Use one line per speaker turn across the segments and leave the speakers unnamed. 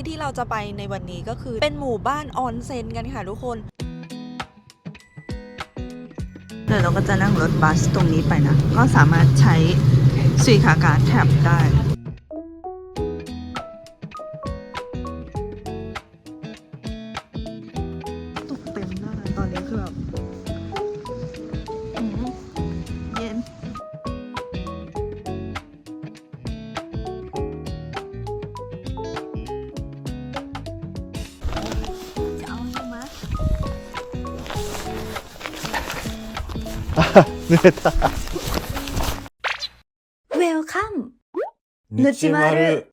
ที่ที่เราจะไปในวันนี้ก็คือเป็นหมู่บ้านออนเซ็นกันค่ะทุกคนเดี๋ยวเราก็จะนั่งรถบัสตรงนี้ไปนะ ก็สามารถใช้สุยคาการแท็บได้
濡れた。
เวลคัม
ぬちまる。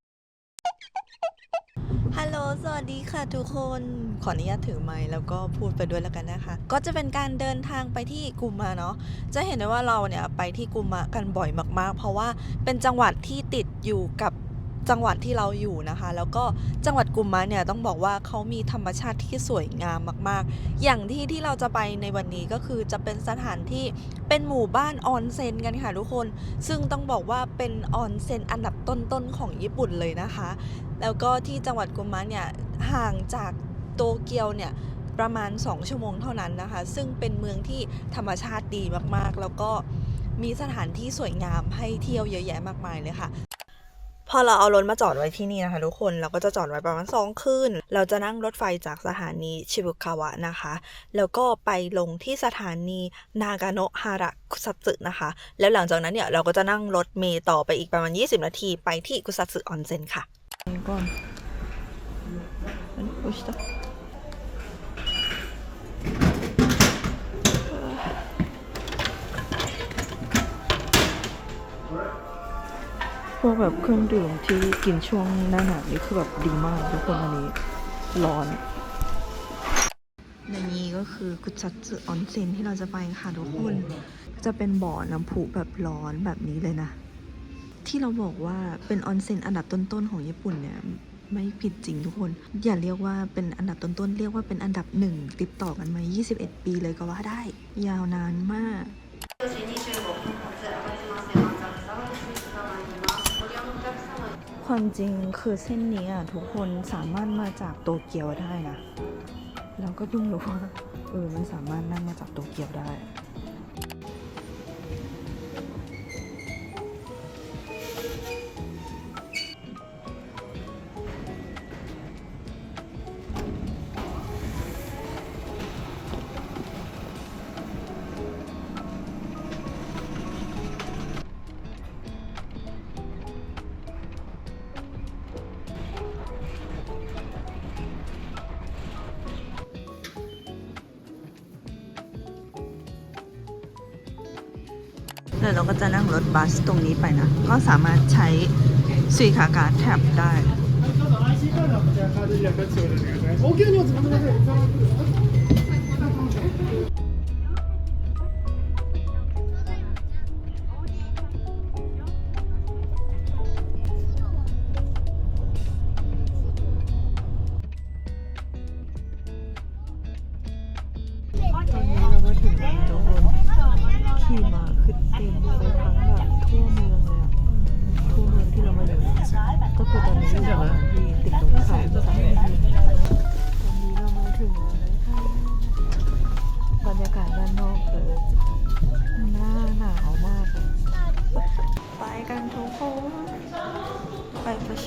ฮัลโหล สวัสดีค่ะทุกคน ขออนุญาตถือไมค์แล้วก็พูดไปด้วยแล้วกันนะคะ ก็จะเป็นการเดินทางไปที่กุมะเนาะ จะเห็นได้ว่าเราเนี่ยไปที่กุมะกันบ่อยมากๆ เพราะว่าเป็นจังหวัดที่ติดอยู่กับ จังหวัดที่เราอยู่นะคะ แล้วก็จังหวัดกุมมะเนี่ยต้องบอกว่าเขามีธรรมชาติที่สวยงามมาก ๆ อย่างที่ที่เราจะไปในวันนี้ก็คือจะเป็นสถานที่เป็นหมู่บ้านออนเซ็นกันค่ะทุกคน ซึ่งต้องบอกว่าเป็นออนเซ็นอันดับต้น ๆ ของญี่ปุ่นเลยนะคะ แล้วก็ที่จังหวัดกุมะเนี่ยห่างจากโตเกียวเนี่ยประมาณ 2 ชั่วโมงเท่านั้นนะคะ ซึ่งเป็นเมืองที่ธรรมชาติดีมากๆ แล้วก็มีสถานที่สวยงามให้เที่ยวเยอะแยะมากมายเลยค่ะ พอเราเอารถมาจอดไว้ที่นี่นะคะทุกคนเราก็จะจอดไว้ประมาณ2คืนเราจะนั่งรถไฟจากสถานีชิบุคาวะนะคะ แล้วก็ไปลงที่สถานีนากาโนฮาระกุสัตสึนะคะ แล้วหลังจากนั้นเนี่ยเราก็จะนั่งรถเมย์ต่อไปอีกประมาณ 20 นาทีไปที่กุสัตสึออนเซ็นค่ะก่อนอันนี้ะ พวกแบบเครื่องดื่มที่กินช่วงหน้าหนาวนี่คือแบบดีมากทุกคนอันนี้ร้อนในนี้ก็คือกุจัตสึออนเซ็นที่เราจะไปค่ะทุกคน จะเป็นบ่อน้ำพุแบบร้อนแบบนี้เลยนะ ที่เราบอกว่าเป็นออนเซ็นอันดับต้นๆของญี่ปุ่นเนี่ยไม่ผิดจริงทุกคน อย่าเรียกว่าเป็นอันดับต้นๆ เรียกว่าเป็นอันดับหนึ่งติดต่อกันมา 21 ปีเลยก็ว่าได้ ยาวนานมาก ความจริงคือเส้นนี้อะทุกคนสามารถมาจากโตเกียวได้นะเราก็เพิ่งรู้ว่าเออมันสามารถนั่งมาจากโตเกียวได้ ดี๋วเราก็จะนั่งรถบัสตรงนี้ไปนะ ก็สามารถใช้สุยคาการแท็บได้ 오기현이 어떻게 하면 되나 요?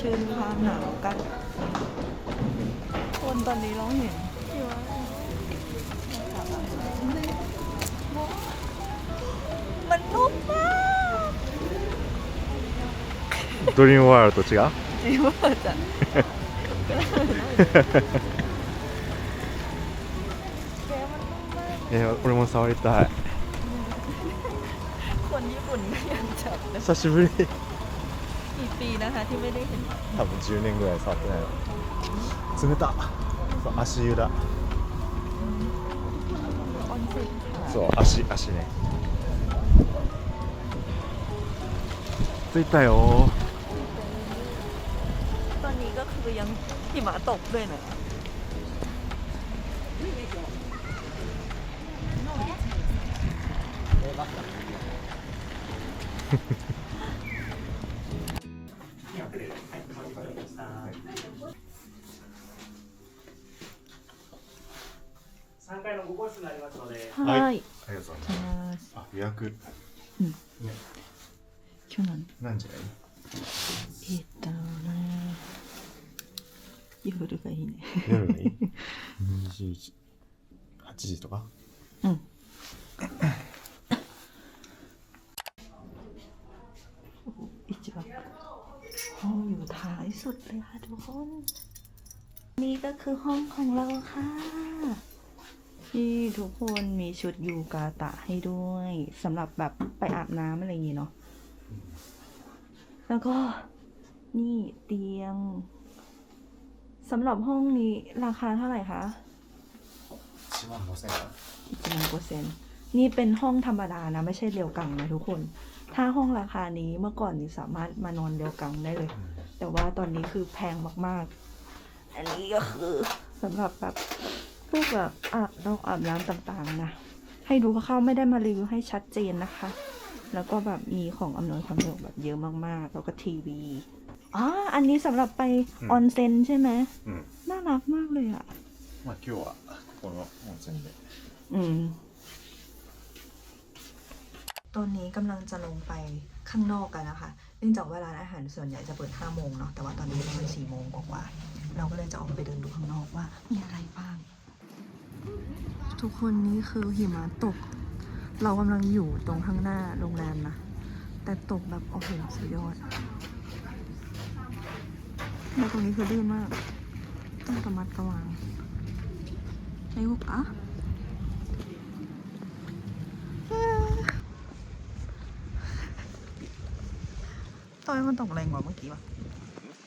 ชิญความหนาวกัน คนตอนนี้เราเห็นที่ว่า มันนุ่มมาก
ドリームワールドと違う
จริงว่าจะ
えー、俺も触りたい
คนญี่ปุ่นก็ยังจับนะ
久しぶり
กี่ปีนะคะที่ไม่ได้เห็น
多分10年ぐらい触ってない冷たそう足湯だ
ออนเซ็นค่ะ
そう足足ね着いたよ
ตอนนี้ก็คือยังหิมะตกด้วยนะ はい
ありがとうございますあ予約
うん
ね
今日何
何時がいい
えっとね夜がいいね
夜がいい2時8時とか
うん一番ห้องอยู่ท้ายสุดเลยค่ะทุกคน นี่ก็คือห้องของเราค่ะ ที่ทุกคนมีชุดยูกาตะให้ด้วยสำหรับแบบไปอาบน้ำอะไรอย่างงี้เนาะแล้วก็นี่เตียงสำหรับห้องนี้ราคาเท่าไหร่คะ
1万5千円
อิจิมังโกเซนนี่เป็นห้องธรรมดานะ ไม่ใช่เรียวกังนะทุกคน ถ้าห้องราคานี้เมื่อก่อนนี่สามารถมานอนเรียวกังได้เลย แต่ว่าตอนนี้คือแพงมาก ๆ อันนี้ก็คือสำหรับแบบ พวกแบบอาบน้ำอาบน้ำต่างๆนะ ให้ดูคร่าวๆไม่ได้มารีวิวให้ชัดเจนนะคะ แล้วก็แบบมีของอำนวยความสะดวกแบบเยอะมากๆ แล้วก็ทีวีอ๋ออันนี้สำหรับไปออนเซ็นใช่ไหม
うん
น่ารักมากเลยอะ
まあ今日はこの温泉で
อืม ตอนนี้กำลังจะลงไปข้างนอกกันนะคะ เนื่องจากว่าร้านอาหารส่วนใหญ่จะเปิด5โมงเนาะ แต่ว่าตอนนี้ประมาณ4โมงกว่าๆเราก็เลยจะออกไปเดินดูข้างนอกว่ามีอะไรบ้าง ทุกคนนี่คือหิมะตก เรากำลังอยู่ตรงข้างหน้าโรงแรมนะ แต่ตกแบบโอ้โหสุดยอดแล้วตรงนี้คือลื่นมาก ต้องระมัดระวังไอ้พวกอะทำไมมันตกแรงกว่าเมื่อกี้วะ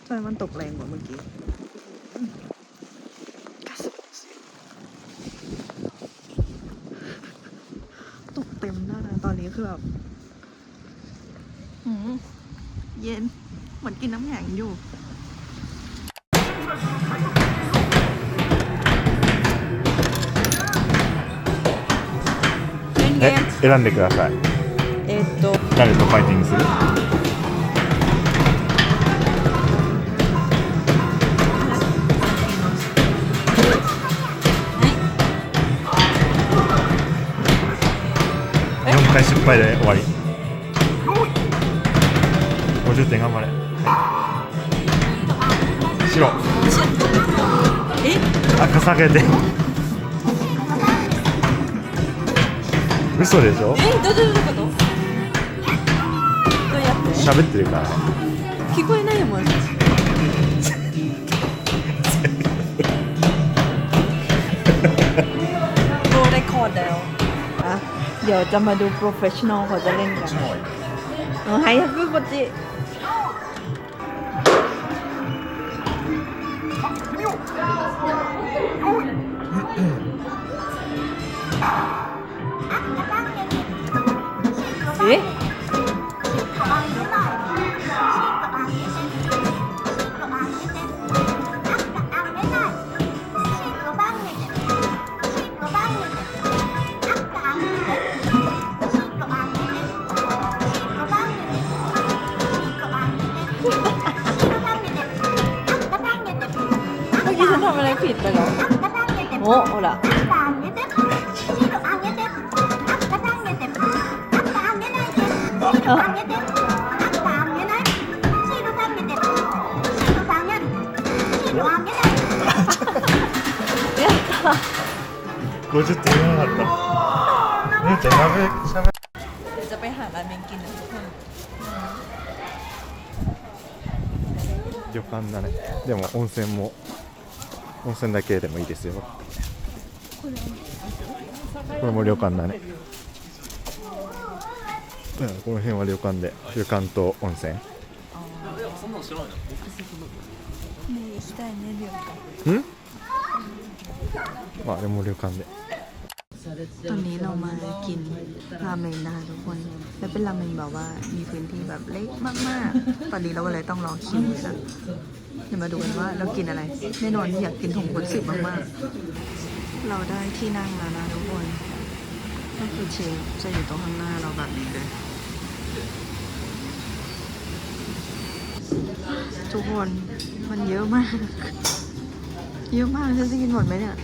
ทำไมมันตกแรงกว่าเมื่อกี้ตกเต็มหน้านะตอนนี้ คือแบบหืมเย็น เหมือนกินน้ำแข็งอยู่ เล่นเก
え
ม
選んでください
เอโต
誰とファイティングする 失敗で終わり。50点頑張れ、はい、白。
え
赤下げて嘘でしょ？
えどういうこと？どうやって？
喋ってるから。
聞こえないもん เดี๋ยวจะมาดูโปรเฟชชั่นอลเขาจะเล่นกันหนูห้ยคือคนจี โอ้โอ้ละ
50点言わなかった姉ちゃんやべしゃべ
เดี๋ยวจะไปหาราเมงกินนะทุกคน
旅館だねでも温泉も 温泉だけでもいいですよ。これも旅館だね。この辺は旅館で旅館と温泉。
う
ん？まあでも旅館で。
ตอนนี้เรามากินราเมงนะคะทุกคน และเป็นราเมงแบบว่ามีพื้นที่แบบเล็กมากๆ ตอนนี้เราก็เลยต้องรอคิวเลยนะเดี๋ยวมาดูกันว่าเรากินอะไร แน่นอนอยากกินถงคนสึมากๆ เราได้ที่นั่งแล้วนะทุกคน ก็คือเชฟจะอยู่ตรงข้างหน้าเราแบบนี้เลย ทุกคนมันเยอะมาก เยอะมากฉันจะกินหมดไหมเนี่ย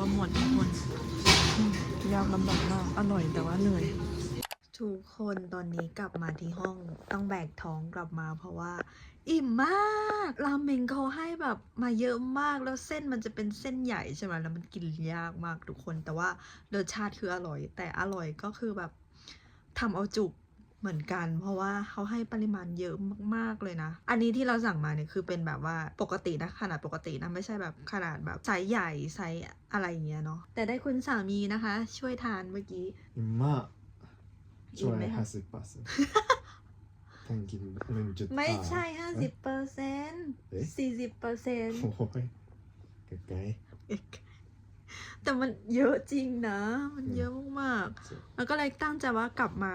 ว่าหมดทุกคนยากลำบากมากอร่อยแต่ว่าเหนื่อยทุกคนตอนนี้กลับมาที่ห้องต้องแบกท้องกลับมาเพราะว่า อิ่มมากราเมงเขาให้แบบมาเยอะมากแล้วเส้นมันจะเป็นเส้นใหญ่ใช่ไหมแล้วมันกินยากมากทุกคน แต่ว่ารสชาติคืออร่อย แต่อร่อยก็คือแบบทำเอาจุก เหมือนกัน เพราะว่าเขาให้ปริมาณเยอะมากๆเลยนะ อันนี้ที่เราสั่งมาเนี่ยคือเป็นแบบว่าปกตินะขนาดปกตินะไม่ใช่แบบขนาดแบบไซส์ใหญ่ไซส์อะไรเงี้ยเนาะแต่ได้คุณสามีนะคะ ช่วยทานเมื่อกี้
อิ่ม
มาก
ช่วยห้าสิบเปอร์เซ็นต์ต้องกินหนึ่งจุด
ไม่ใช่ห้าสิบเปอร์เซ็นต์สี่สิบเปอร์เซ็นต์
โอ้ยไก๋
แต่มันเยอะจริงนะ มันเยอะมาก
ๆ
แล้วก็เลยตั้งใจว่ากลับมา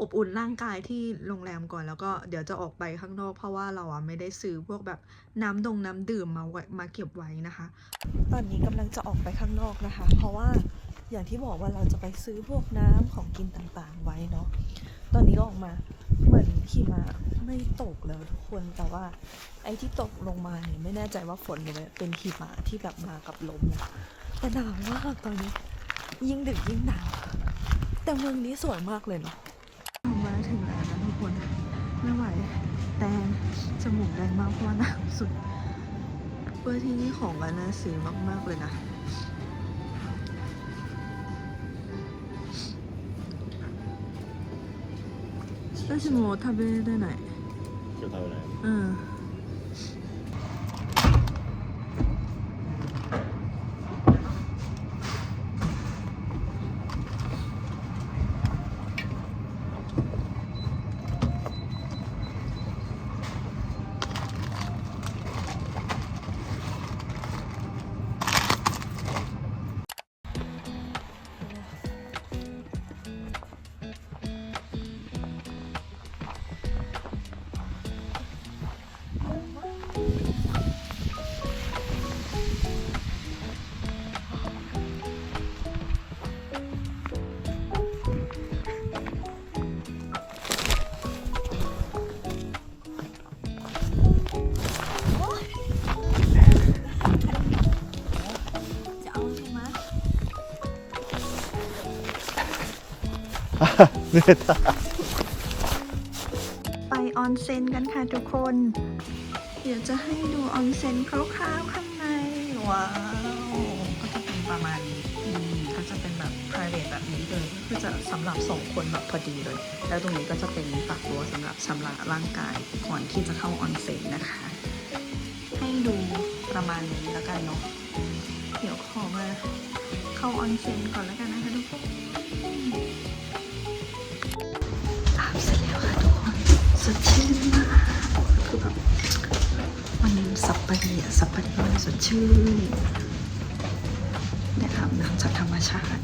อบอุ่นร่างกายที่โรงแรมก่อนแล้วก็เดี๋ยวจะออกไปข้างนอก เพราะว่าเราอะไม่ได้ซื้อพวกแบบน้ำดงน้ำดื่มมาไว้มาเก็บไว้นะคะ ตอนนี้กำลังจะออกไปข้างนอกนะคะ เพราะว่าอย่างที่บอกว่าเราจะไปซื้อพวกน้ำของกินต่างๆไว้เนาะตอนนี้ก็ออกมาเหมือนหิมะไม่ตกแล้วทุกคนแต่ว่า ไอ้ที่ตกลงมาเนี่ยไม่แน่ใจว่าฝนหรือเป็นหิมะที่แบบมากับลมนะแต่หนาวมากตอนนี้ ยิ่งดึกยิ่งหนาวแต่เมืองนี้สวยมากเลยเนาะ ถึงแล้วนะทุกคน ไม่ไหว แต่จมูกแดงมากเพราะว่าหนาวสุดเพื่อที่นี่ของกันน่าซื้อมากๆเลยนะ 私も食べれない。
今日食べない
うん。 เหนื่อยตาไปออนเซนกันค่ะทุกคน เดี๋ยวจะให้ดูออนเซนคร่าวๆข้างใน ว้าว ก็จะเป็นประมาณนี้ก็จะเป็นแบบ private แบบนี้เลยคือจะสำหรับสองคนแบบพอดีเลย แล้วตรงนี้ก็จะเป็นฝักบัวสำหรับชำระร่างกายก่อนที่จะเข้าออนเซนนะคะ ให้ดูประมาณนี้แล้วกันเนาะเดี๋ยวขอมาเข้าออนเซนก่อนแล้วกันนะคะทุกคน ดชื่นมากคือแบบมันสับปะรีอะสับปะรีมันสดชื่นได้อาบน้ำจากธรรมชาติ